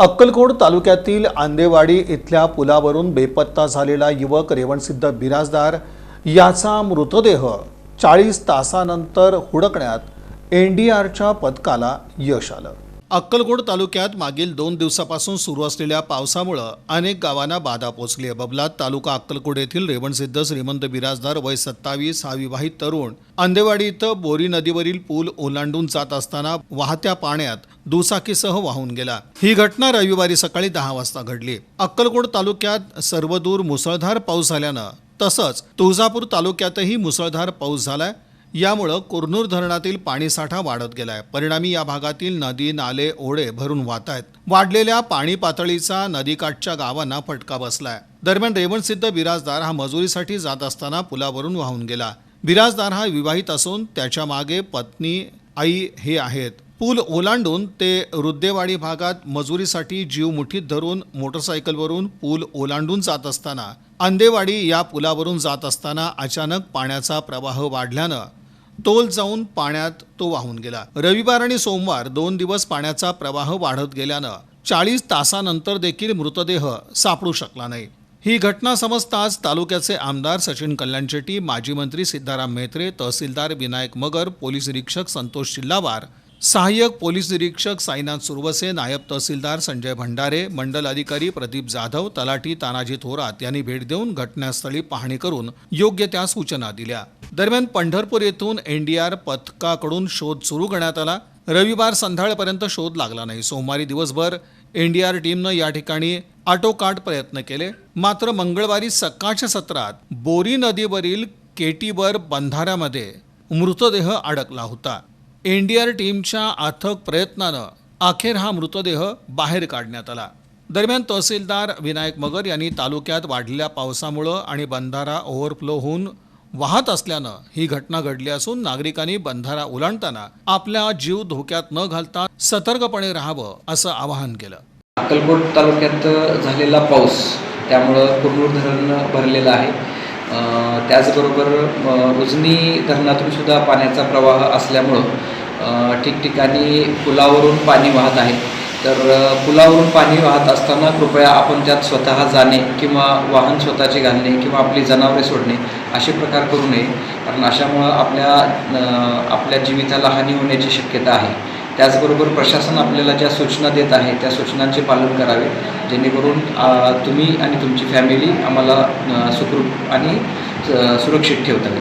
अक्कलकोट तालुक्यातील आंदेवाडी इथल्या पुलावरून बेपत्ता झालेला युवक रेवणसिद्ध बिराजदार याचा मृतदेह चाळीस तासानंतर हुडकण्यात एन डी आरच्या पथकाला यश आलं. अक्कलकोट तालुक्यात मागील दोन दिवसापासून सुरू असलेल्या पावसामुळं अनेक गावांना बाधा पोचली आहे. बबलात तालुका अक्कलकोट येथील रेवणसिद्ध श्रीमंत बिराजदार वय सत्तावीस हा विवाहित तरुण आंदेवाडी इथं बोरी नदीवरील पूल ओलांडून जात असताना वाहत्या पाण्यात दुचाकीसह वाहून गेला. ही घटना रविवारी सकाळी दहा वाजता घडली. अक्कलकोट तालुक्यात सर्वदूर मुसळधार पाऊस झाल्यानं तसंच तुळजापूर तालुक्यातही मुसळधार पाऊस झालाय. यामुळं कुरनूर धरणातील पाणीसाठा वाढत गेलाय. परिणामी या भागातील नदी नाले ओढे भरून वाहत आहेत. वाढलेल्या पाणी पातळीचा नदीकाठच्या गावांना फटका बसलाय. दरम्यान रेवणसिद्ध बिराजदार हा मजुरीसाठी जात असताना पुलावरून वाहून गेला. बिराजदार हा विवाहित असून त्याच्यामागे पत्नी आई हे आहेत. पूल ओलांडून ते रुद्देवाडी भागात मजुरीसाठी जीव मुठीत धरून मोटरसायकलवरून पूल ओलांडून जात असताना अंदेवाडी या पुलावरून जात असताना अचानक पाण्याचा प्रवाह वाढल्यानं तोल जाऊन पाण्यात तो वाहून गेला. रविवार आणि सोमवार दोन दिवस पाण्याचा प्रवाह वाढत गेल्यानं चाळीस तासानंतर देखील मृतदेह सापडू शकला नाही. ही घटना समजताच तालुक्याचे आमदार सचिन कल्याण शेट्टी माजी मंत्री सिद्धाराम मेहत्रे तहसीलदार विनायक मगर पोलीस निरीक्षक संतोष शिल्लावार सहाय्यक पोलीस निरीक्षक साईनाथ सुरवसे नायब तहसीलदार संजय भंडारे मंडल अधिकारी प्रदीप जाधव तलाठी तानाजी थोरात यांनी भेट देऊन घटनास्थळी पाहणी करून योग्य त्या सूचना दिल्या. दरम्यान पंढरपूर येथून एनडीआर पथकाकडून शोध सुरू करण्यात आला. रविवार संध्याकाळपर्यंत शोध लागला नाही. सोमवारी दिवसभर एनडीआर टीमनं या ठिकाणी आटोकाट प्रयत्न केले. मात्र मंगळवारी सकाळच्या सत्रात बोरी नदीवरील केटीबर बंधाऱ्यामध्ये मृतदेह अडकला होता. एनडीआर टीमच्या अथक प्रयत्नानं अखेर हा मृतदेह बाहेर काढण्यात आला. दरम्यान तहसीलदार विनायक मगर यांनी तालुक्यात वाढलेल्या पावसामुळं आणि बंधारा ओव्हरफ्लो होऊन वाहत असल्यानं ही घटना घडली असून नागरिकांनी बंधारा ओलांडताना आपला जीव धोक्यात न घालता सतर्कपणे राहावं असं आवाहन केलं. अक्कलकोट तालुक्यात झालेला पाऊस त्यामुळं कुरनूर धरण भरलेलं आहे. त्याचबरोबर उजनी धरणातून सुद्धा पाण्याचा प्रवाह असल्यामुळं ठिकठिकाणी पुलावरून पाणी वाहत आहे. तर पुलावरून पाणी वाहत असताना कृपया आपण त्यात स्वतः जाणे किंवा वाहन स्वतःचे घालणे किंवा आपली जनावरे सोडणे असे प्रकार करू नये. कारण अशामुळं आपल्या आपल्या जीविताला हानी होण्याची शक्यता आहे. त्याचबरोबर प्रशासन आपल्याला ज्या सूचना देत आहे त्या सूचनांचे पालन करावे. जेणेकरून तुम्ही आणि तुमची फॅमिली आम्हाला सुखरूप आणि सुरक्षित ठेवता येईल.